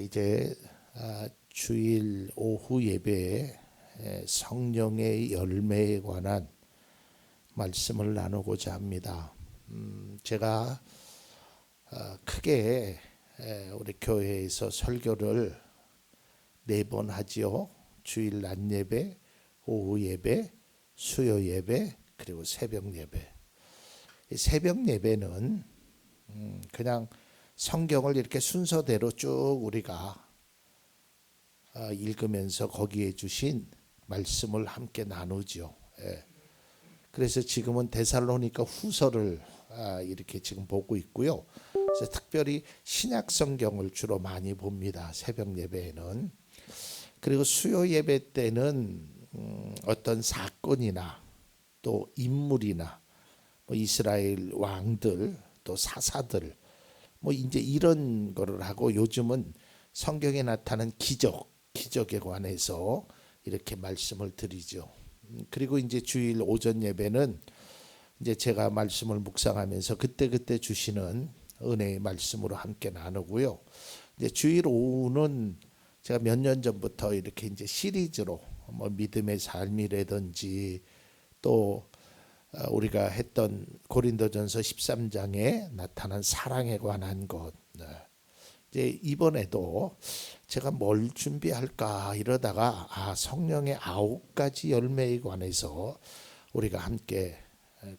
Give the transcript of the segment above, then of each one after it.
이제 아, 주일 오후 예배에 에, 성령의 열매에 관한 말씀을 나누고자 합니다. 음, 제가 아, 크게 에, 우리 교회에서 설교를 네 번 하지요. 주일 낮 예배, 오후 예배, 수요 예배, 그리고 새벽 예배. 이 새벽 예배는 음, 그냥 성경을 이렇게 순서대로 쭉 우리가 아, 읽으면서 거기에 주신 말씀을 함께 나누죠. 예. 그래서 지금은 데살로니가 후서를 아, 이렇게 지금 보고 있고요. 그래서 특별히 신약 성경을 주로 많이 봅니다. 새벽 예배에는 그리고 수요 예배 때는 음, 어떤 사건이나 또 인물이나 뭐 이스라엘 왕들 또 사사들 뭐 이제 이런 거를 하고 요즘은 성경에 나타난 기적, 기적에 관해서 이렇게 말씀을 드리죠. 음, 그리고 이제 주일 오전 예배는 이제 제가 말씀을 묵상하면서 그때그때 주시는 은혜의 말씀으로 함께 나누고요. 이제 주일 오후는 제가 몇 년 전부터 이렇게 이제 시리즈로 뭐 믿음의 삶이라든지 또 어, 우리가 했던 고린도전서 13장에 나타난 사랑에 관한 것. 네. 이제 이번에도 제가 뭘 준비할까 이러다가 아 성령의 아홉 가지 열매에 관해서 우리가 함께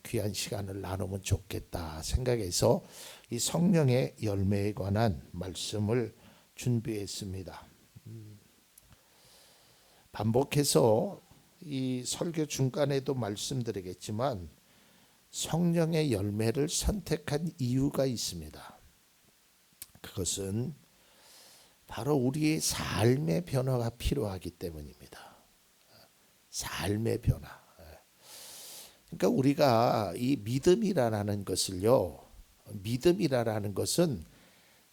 귀한 시간을 나누면 좋겠다 생각해서 이 성령의 열매에 관한 말씀을 준비했습니다. 음. 반복해서 이 설교 중간에도 말씀드리겠지만 성령의 열매를 선택한 이유가 있습니다. 그것은 바로 우리의 삶의 변화가 필요하기 때문입니다. 삶의 변화. 그러니까 우리가 이 믿음이라는 것을요. 믿음이라는 것은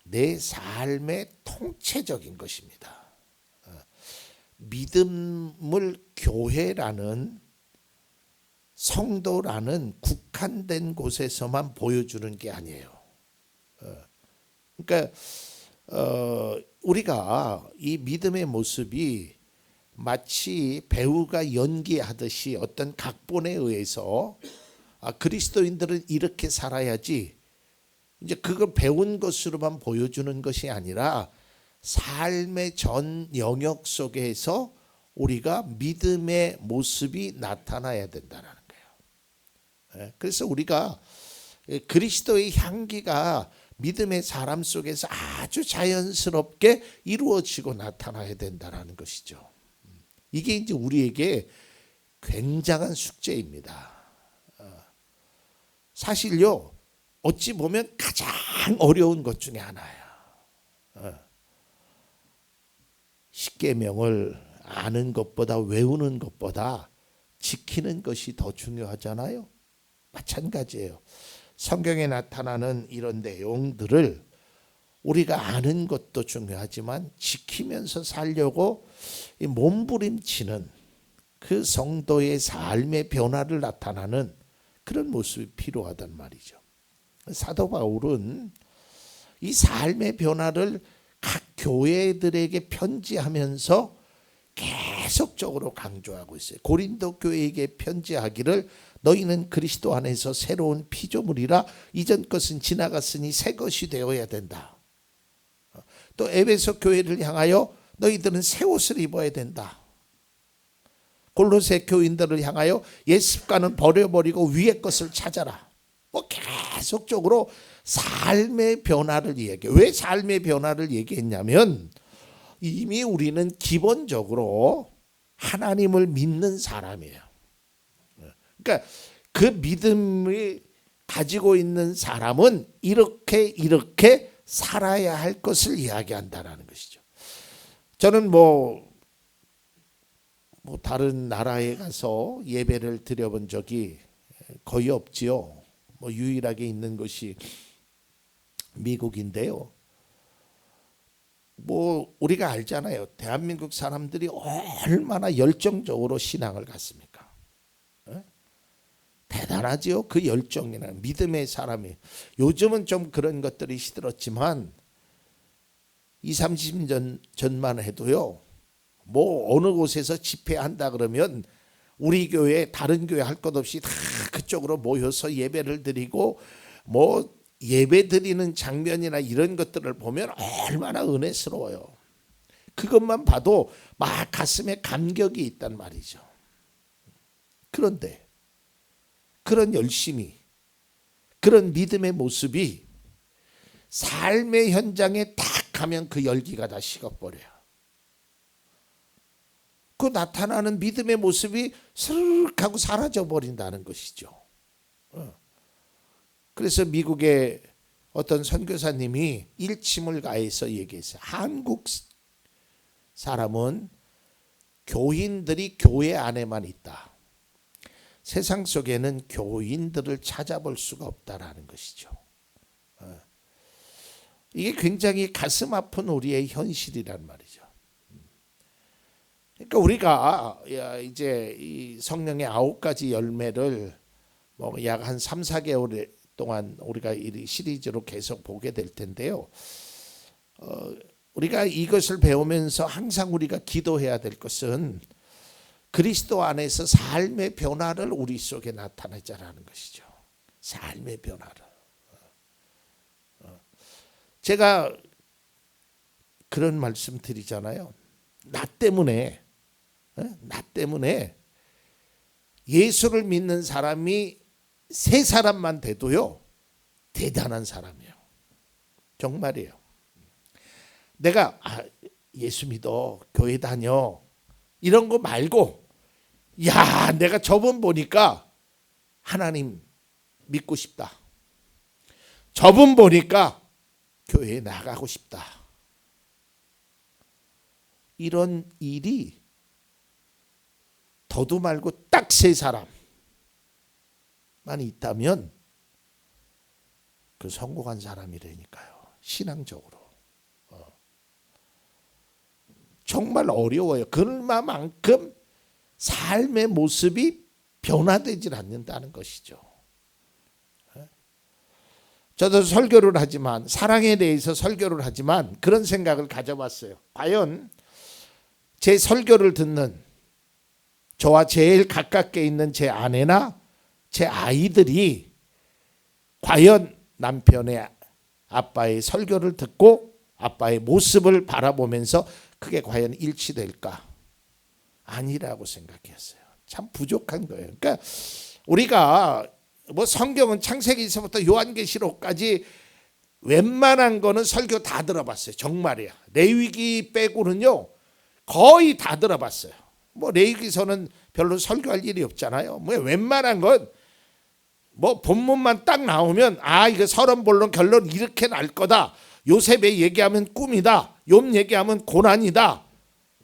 내 삶의 통체적인 것입니다. 믿음을 교회라는 성도라는 국한된 곳에서만 보여주는 게 아니에요. 어, 그러니까 어, 우리가 이 믿음의 모습이 마치 배우가 연기하듯이 어떤 각본에 의해서 아, 그리스도인들은 이렇게 살아야지 이제 그걸 배운 것으로만 보여주는 것이 아니라 삶의 전 영역 속에서 우리가 믿음의 모습이 나타나야 된다는 거예요. 예, 그래서 우리가 그리스도의 향기가 믿음의 사람 속에서 아주 자연스럽게 이루어지고 나타나야 된다는 것이죠. 이게 이제 우리에게 굉장한 숙제입니다. 어, 사실요, 어찌 보면 가장 어려운 것 중에. 어, 십계명을 아는 것보다 외우는 것보다 지키는 것이 더 중요하잖아요. 마찬가지예요. 성경에 나타나는 이런 내용들을 우리가 아는 것도 중요하지만 지키면서 살려고 몸부림치는 그 성도의 삶의 변화를 나타나는 그런 모습이 필요하단 말이죠. 사도 바울은 이 삶의 변화를 각 교회들에게 편지하면서 계속적으로 강조하고 있어요. 고린도 교회에게 편지하기를 너희는 그리스도 안에서 새로운 피조물이라 이전 것은 지나갔으니 새 것이 되어야 된다. 또 에베소 교회를 향하여 너희들은 새 옷을 입어야 된다. 골로새 교인들을 향하여 옛 습관은 버려버리고 위의 것을 찾아라. 뭐 계속적으로 삶의 변화를 얘기해. 왜 삶의 변화를 얘기했냐면 이미 우리는 기본적으로 하나님을 믿는 사람이에요. 그러니까 그 믿음을 가지고 있는 사람은 이렇게 이렇게 살아야 할 것을 이야기한다라는 것이죠. 저는 뭐, 뭐 다른 나라에 가서 예배를 드려본 적이 거의 없지요. 뭐 유일하게 있는 것이 미국인데요. 뭐 우리가 알잖아요. 대한민국 사람들이 얼마나 열정적으로 신앙을 갖습니까? 에? 대단하지요. 그 열정이나 믿음의 사람이 요즘은 좀 그런 것들이 시들었지만 2, 30년 전만 해도요. 뭐 어느 곳에서 집회한다 그러면 우리 교회 다른 교회 할 것 없이 다 그쪽으로 모여서 예배를 드리고 뭐 예배 드리는 장면이나 이런 것들을 보면 얼마나 은혜스러워요. 그것만 봐도 막 가슴에 감격이 있단 말이죠. 그런데 그런 열심이 그런 믿음의 모습이 삶의 현장에 딱 가면 그 열기가 다 식어버려요. 그 나타나는 믿음의 모습이 스르륵 하고 사라져 버린다는 것이죠. 어. 그래서 미국의 어떤 선교사님이 일침을 가해서 얘기했어요. 한국 사람은 교인들이 교회 안에만 있다. 세상 속에는 교인들을 찾아볼 수가 없다라는 것이죠. 어. 이게 굉장히 가슴 아픈 우리의 현실이란 말이죠. 그러니까 우리가 이제 이 성령의 아홉 가지 열매를 뭐 약 한 3, 4개월 동안 우리가 이 시리즈로 계속 보게 될 텐데요. 어, 우리가 이것을 배우면서 항상 우리가 기도해야 될 것은 그리스도 안에서 삶의 변화를 우리 속에 나타내자라는 것이죠. 삶의 변화를. 어. 제가 그런 말씀 드리잖아요. 나 때문에 나 때문에 예수를 믿는 사람이 세 사람만 돼도요 대단한 사람이에요. 정말이에요. 내가 아, 예수 믿어 교회 다녀 이런 거 말고 야 내가 저분 보니까 하나님 믿고 싶다. 저분 보니까 교회에 나가고 싶다. 이런 일이 더도 말고 딱 세 사람 만 있다면 그 성공한 사람이라니까요. 신앙적으로. 어. 정말 어려워요. 그만큼 삶의 모습이 변화되질 않는다는 것이죠. 어? 저도 설교를 하지만 사랑에 대해서 설교를 하지만 그런 생각을 가져봤어요. 과연 제 설교를 듣는 저와 제일 가깝게 있는 제 아내나 제 아이들이 과연 남편의 아빠의 설교를 듣고 아빠의 모습을 바라보면서 그게 과연 일치될까? 아니라고 생각했어요. 참 부족한 거예요. 그러니까 우리가 뭐 성경은 창세기에서부터 요한계시록까지 웬만한 거는 설교 다 들어봤어요. 정말이야. 레위기 빼고는요 거의 다 들어봤어요. 뭐 레이기서는 별로 설교할 일이 없잖아요. 뭐 웬만한 건 뭐 본문만 딱 나오면 아 이거 서론 본론 결론 이렇게 날 거다. 요셉의 얘기하면 꿈이다. 욥 얘기하면 고난이다.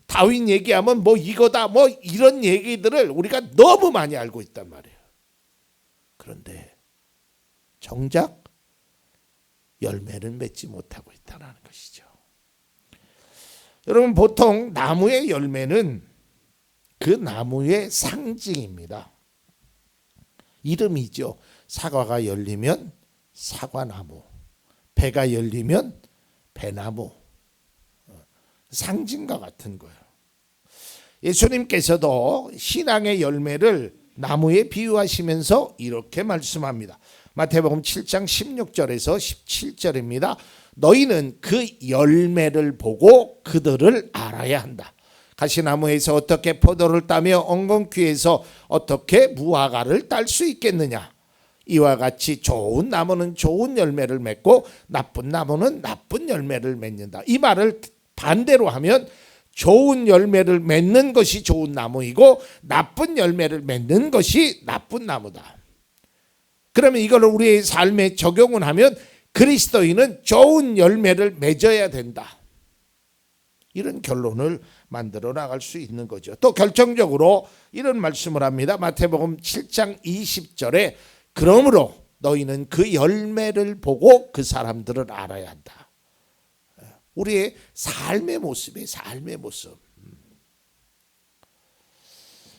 다윈 얘기하면 뭐 이거다. 뭐 이런 얘기들을 우리가 너무 많이 알고 있단 말이에요. 그런데 정작 열매는 맺지 못하고 있다는 것이죠. 여러분 보통 나무의 열매는 그 나무의 상징입니다. 이름이죠. 사과가 열리면 사과나무, 배가 열리면 배나무. 상징과 같은 거예요. 예수님께서도 신앙의 열매를 나무에 비유하시면서 이렇게 말씀합니다. 마태복음 7장 16절에서 17절입니다. 너희는 그 열매를 보고 그들을 알아야 한다. 가시나무에서 어떻게 포도를 따며 엉겅퀴에서 어떻게 무화과를 딸 수 있겠느냐? 이와 같이 좋은 나무는 좋은 열매를 맺고 나쁜 나무는 나쁜 열매를 맺는다. 이 말을 반대로 하면 좋은 열매를 맺는 것이 좋은 나무이고 나쁜 열매를 맺는 것이 나쁜 나무다. 그러면 이걸 우리의 삶에 적용을 하면 그리스도인은 좋은 열매를 맺어야 된다. 이런 결론을 만들어 나갈 수 있는 거죠. 또 결정적으로 이런 말씀을 합니다. 마태복음 7장 20절에 그러므로 너희는 그 열매를 보고 그 사람들을 알아야 한다. 우리의 삶의 모습이 삶의 모습.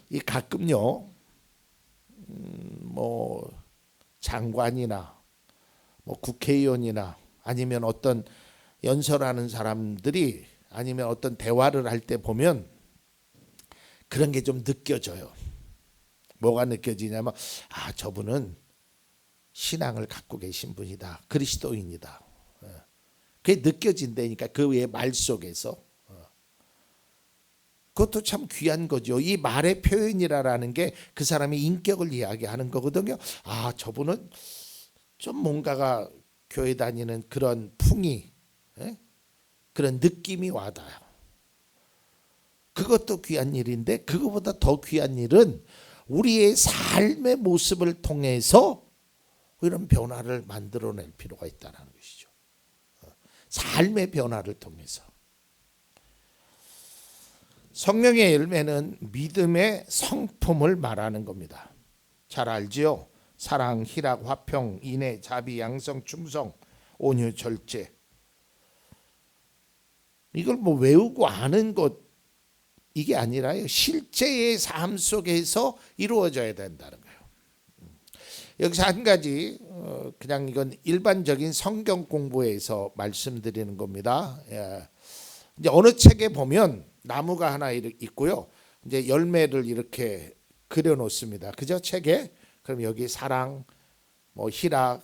이 가끔요, 음, 뭐 장관이나 뭐 국회의원이나 아니면 어떤 연설하는 사람들이 아니면 어떤 대화를 할 때 보면 그런 게 좀 느껴져요. 뭐가 느껴지냐면 아 저분은 신앙을 갖고 계신 분이다. 그리스도인이다. 예. 그게 느껴진다니까 그 외의 말 속에서 어. 그것도 참 귀한 거죠. 이 말의 표현이라라는 게 그 사람의 인격을 이야기하는 거거든요. 아 저분은 좀 뭔가가 교회 다니는 그런 풍이 예? 그런 느낌이 와닿아요. 그것도 귀한 일인데 그거보다 더 귀한 일은 우리의 삶의 모습을 통해서 이런 변화를 만들어낼 필요가 있다는 것이죠. 어, 삶의 변화를 통해서. 성령의 열매는 믿음의 성품을 말하는 겁니다. 잘 알지요? 사랑, 희락, 화평, 인애, 자비, 양성, 충성, 온유, 절제. 이걸 뭐 외우고 아는 것 이게 아니라요. 실제의 삶 속에서 이루어져야 된다는 거예요. 여기서 한 가지 어, 그냥 이건 일반적인 성경 공부에서 말씀드리는 겁니다. 예. 이제 어느 책에 보면 나무가 하나 있고요. 이제 열매를 이렇게 그려 놓습니다. 그죠? 책에. 그럼 여기 사랑, 뭐 희락,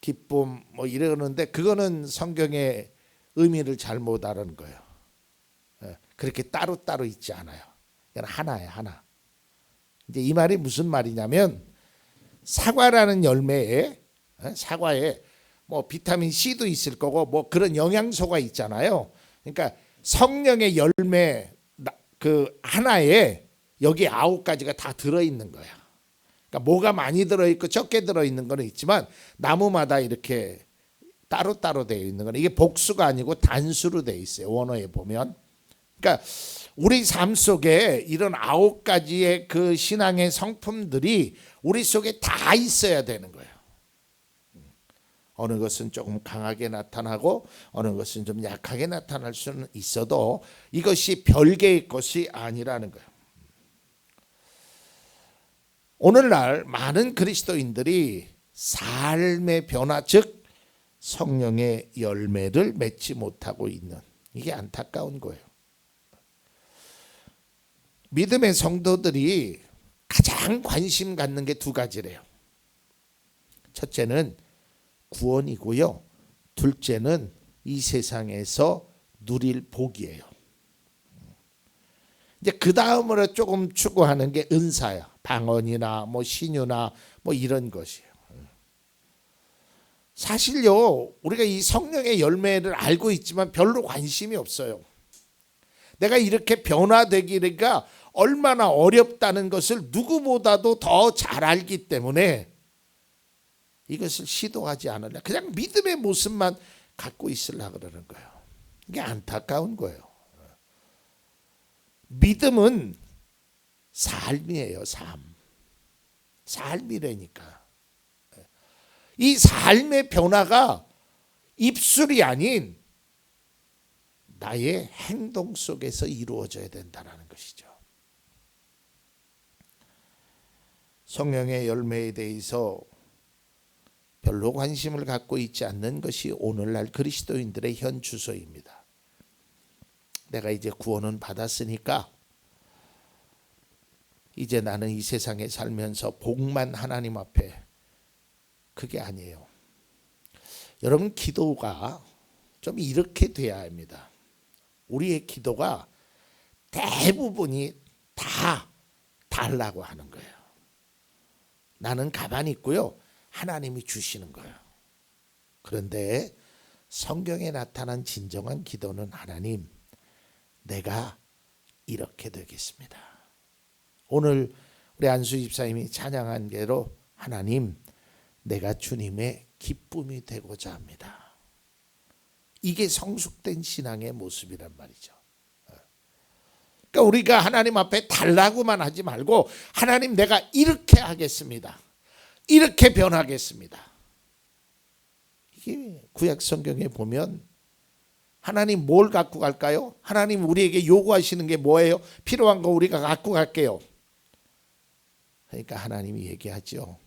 기쁨 뭐 이러는데 그거는 성경의 의미를 잘못 아는 거예요. 예. 그렇게 따로 따로 있지 않아요. 하나예요, 하나. 이제 이 말이 무슨 말이냐면 사과라는 열매에 예, 사과에 뭐 비타민 C도 있을 거고 뭐 그런 영양소가 있잖아요. 그러니까 성령의 열매 그 하나에 여기 아홉 가지가 다 들어 있는 거야. 그러니까 뭐가 많이 들어 있고 적게 들어 있는 거는 있지만 나무마다 이렇게 따로따로 되어 있는 거는 이게 복수가 아니고 단수로 되어 있어요. 원어에 보면. 그러니까 우리 삶 속에 이런 아홉 가지의 그 신앙의 성품들이 우리 속에 다 있어야 되는 거예요. 어느 것은 조금 강하게 나타나고 어느 것은 좀 약하게 나타날 수는 있어도 이것이 별개의 것이 아니라는 거예요. 오늘날 많은 그리스도인들이 삶의 변화 즉 성령의 열매를 맺지 못하고 있는 이게 안타까운 거예요. 믿음의 성도들이 가장 관심 갖는 게 두 가지래요. 첫째는 구원이고요. 둘째는 이 세상에서 누릴 복이에요. 이제 그 다음으로 조금 추구하는 게 은사야. 방언이나 뭐 신유나 뭐 이런 것이에요. 사실요, 우리가 이 성령의 열매를 알고 있지만 별로 관심이 없어요. 내가 이렇게 변화되기가 얼마나 어렵다는 것을 누구보다도 더 잘 알기 때문에 이것을 시도하지 않을래. 그냥 믿음의 모습만 갖고 있으려 그러는 거예요. 이게 안타까운 거예요. 믿음은 삶이에요, 삶. 삶이라니까. 이 삶의 변화가 입술이 아닌 나의 행동 속에서 이루어져야 된다는 것이죠. 성령의 열매에 대해서 별로 관심을 갖고 있지 않는 것이 오늘날 그리스도인들의 현 주소입니다. 내가 이제 구원은 받았으니까 이제 나는 이 세상에 살면서 복만 하나님 앞에 그게 아니에요. 여러분 기도가 좀 이렇게 돼야 합니다. 우리의 기도가 대부분이 다 달라고 하는 거예요. 나는 가만히 있고요. 하나님이 주시는 거예요. 그런데 성경에 나타난 진정한 기도는 하나님, 내가 이렇게 되겠습니다. 오늘 우리 안수 집사님이 찬양한 대로 하나님, 내가 주님의 기쁨이 되고자 합니다. 이게 성숙된 신앙의 모습이란 말이죠. 그러니까 우리가 하나님 앞에 달라고만 하지 말고 하나님 내가 이렇게 하겠습니다. 이렇게 변하겠습니다. 이게 구약 성경에 보면 하나님 뭘 갖고 갈까요? 하나님 우리에게 요구하시는 게 뭐예요? 필요한 거 우리가 갖고 갈게요. 그러니까 하나님이 얘기하죠.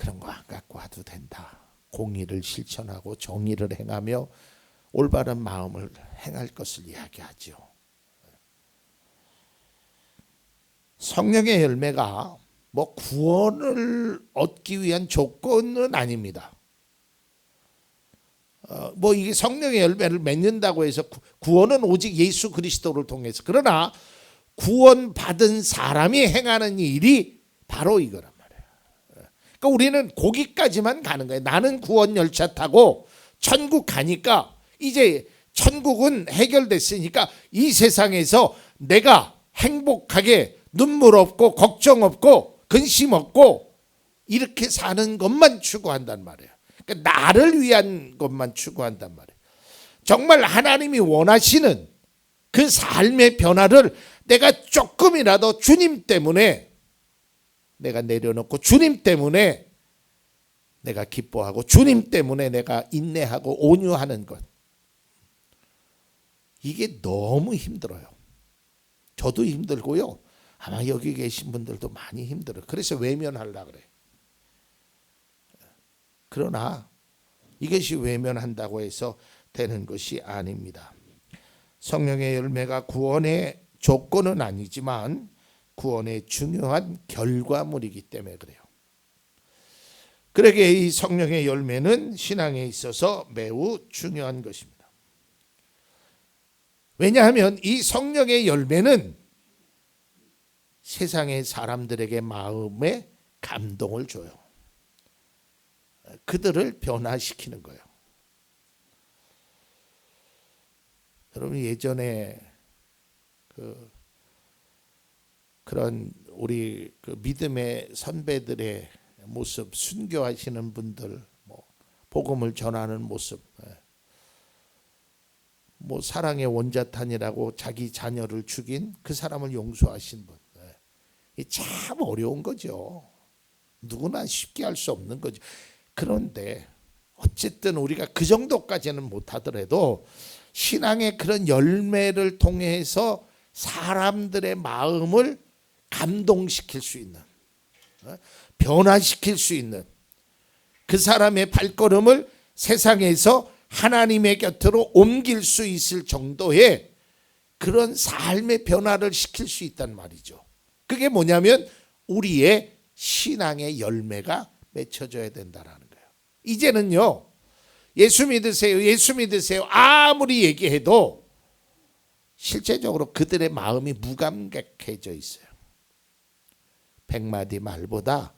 그런 거 안 갖고 와도 된다. 공의를 실천하고 정의를 행하며 올바른 마음을 행할 것을 이야기하죠. 성령의 열매가 뭐 구원을 얻기 위한 조건은 아닙니다. 어, 뭐 이게 성령의 열매를 맺는다고 해서 구, 구원은 오직 예수 그리스도를 통해서 그러나 구원 받은 사람이 행하는 일이 바로 말이에요. 그러니까 우리는 거기까지만 가는 거예요. 나는 구원 열차 타고 천국 가니까 이제 천국은 해결됐으니까 이 세상에서 내가 행복하게 눈물 없고 걱정 없고 근심 없고 이렇게 사는 것만 추구한단 말이에요. 그러니까 나를 위한 것만 추구한단 말이에요. 정말 하나님이 원하시는 그 삶의 변화를 내가 조금이라도 주님 때문에 내가 내려놓고 주님 때문에 내가 기뻐하고 주님 때문에 내가 인내하고 온유하는 것. 이게 너무 힘들어요. 저도 힘들고요. 아마 여기 계신 분들도 많이 힘들어요. 그래서 외면하려 그래. 그러나 이것이 외면한다고 해서 되는 것이 아닙니다. 성령의 열매가 구원의 조건은 아니지만 구원의 중요한 결과물이기 때문에 그래요. 그러게 이 성령의 열매는 신앙에 있어서 매우 중요한 것입니다. 왜냐하면 이 성령의 열매는 세상의 사람들에게 마음에 감동을 줘요. 그들을 변화시키는 거예요. 여러분 예전에 그 그런 우리 그 믿음의 선배들의 모습, 순교하시는 분들, 뭐 복음을 전하는 모습, 예. 뭐 사랑의 원자탄이라고 자기 자녀를 죽인 그 사람을 용서하신 분, 예. 참 어려운 거죠. 누구나 쉽게 할 수 없는 거죠. 그런데 어쨌든 우리가 그 정도까지는 못하더라도 신앙의 그런 열매를 통해서 사람들의 마음을 감동시킬 수 있는 어? 변화시킬 수 있는 그 사람의 발걸음을 세상에서 하나님의 곁으로 옮길 수 있을 정도의 그런 삶의 변화를 시킬 수 있단 말이죠. 그게 뭐냐면 우리의 신앙의 열매가 맺혀져야 된다라는 거예요. 이제는요. 예수 믿으세요. 예수 믿으세요. 아무리 얘기해도 실제적으로 그들의 마음이 무감각해져 있어요. 백마디 말보다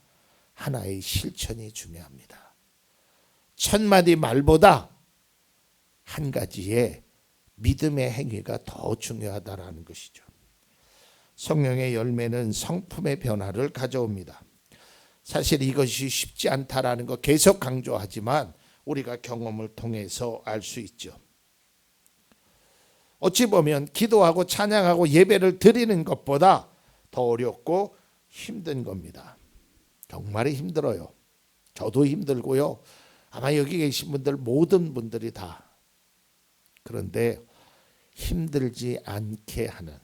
하나의 실천이 중요합니다. 천마디 말보다 한 가지의 믿음의 행위가 더 중요하다라는 것이죠. 성령의 열매는 성품의 변화를 가져옵니다. 사실 이것이 쉽지 않다라는 거 계속 강조하지만 우리가 경험을 통해서 알 수 있죠. 어찌 보면 기도하고 찬양하고 예배를 드리는 것보다 더 어렵고 힘든 겁니다. 정말 힘들어요. 저도 힘들고요. 아마 여기 계신 분들 모든 분들이 다 그런데 힘들지 않게 하는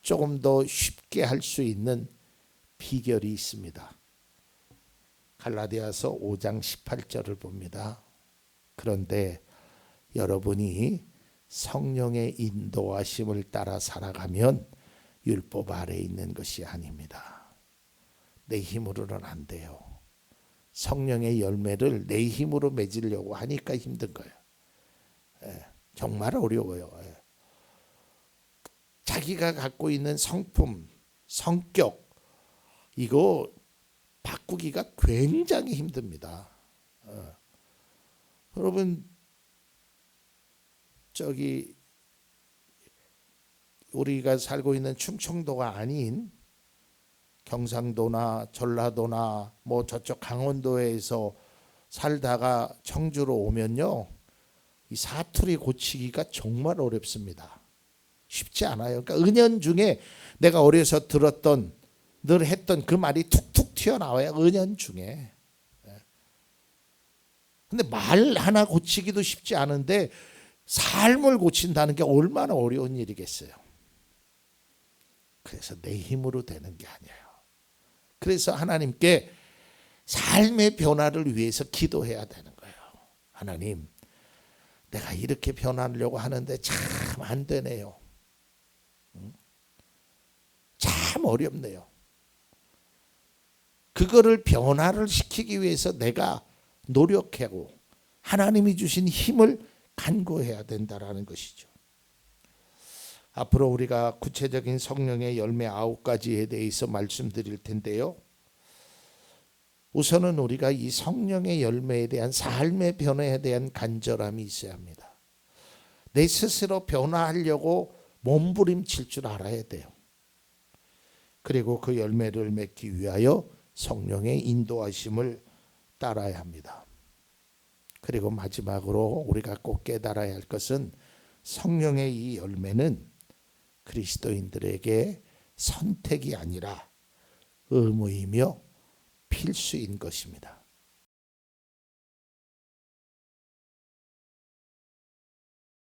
조금 더 쉽게 할 수 있는 비결이 있습니다. 갈라디아서 5장 18절을 봅니다. 그런데 여러분이 성령의 인도하심을 따라 살아가면 율법 아래 있는 것이 아닙니다. 내 힘으로는 안 돼요. 성령의 열매를 내 힘으로 맺으려고 하니까 힘든 거예요. 예, 정말 어려워요. 예. 자기가 갖고 있는 성품, 성격 이거 바꾸기가 굉장히 힘듭니다. 어. 여러분 저기 우리가 살고 있는 충청도가 아닌 경상도나 전라도나 뭐 저쪽 강원도에서 살다가 청주로 오면요. 이 사투리 고치기가 정말 어렵습니다. 쉽지 않아요. 그러니까 은연 중에 내가 어려서 들었던 늘 했던 그 말이 툭툭 튀어나와요. 은연 중에. 예. 근데 말 하나 고치기도 쉽지 않은데 삶을 고친다는 게 얼마나 어려운 일이겠어요. 그래서 내 힘으로 되는 게 아니에요. 그래서 하나님께 삶의 변화를 위해서 기도해야 되는 거예요. 하나님, 내가 이렇게 변하려고 하는데 참 안 되네요. 응? 참 어렵네요. 그거를 변화를 시키기 위해서 내가 노력하고 하나님이 주신 힘을 간구해야 된다라는 것이죠. 앞으로 우리가 구체적인 성령의 열매 아홉 가지에 대해서 말씀드릴 텐데요. 우선은 우리가 이 성령의 열매에 대한 삶의 변화에 대한 간절함이 있어야 합니다. 내 스스로 변화하려고 몸부림칠 줄 알아야 돼요. 그리고 그 열매를 맺기 위하여 성령의 인도하심을 따라야 합니다. 그리고 마지막으로 우리가 꼭 깨달아야 할 것은 성령의 이 열매는 그리스도인들에게 선택이 아니라 의무이며 필수인 것입니다.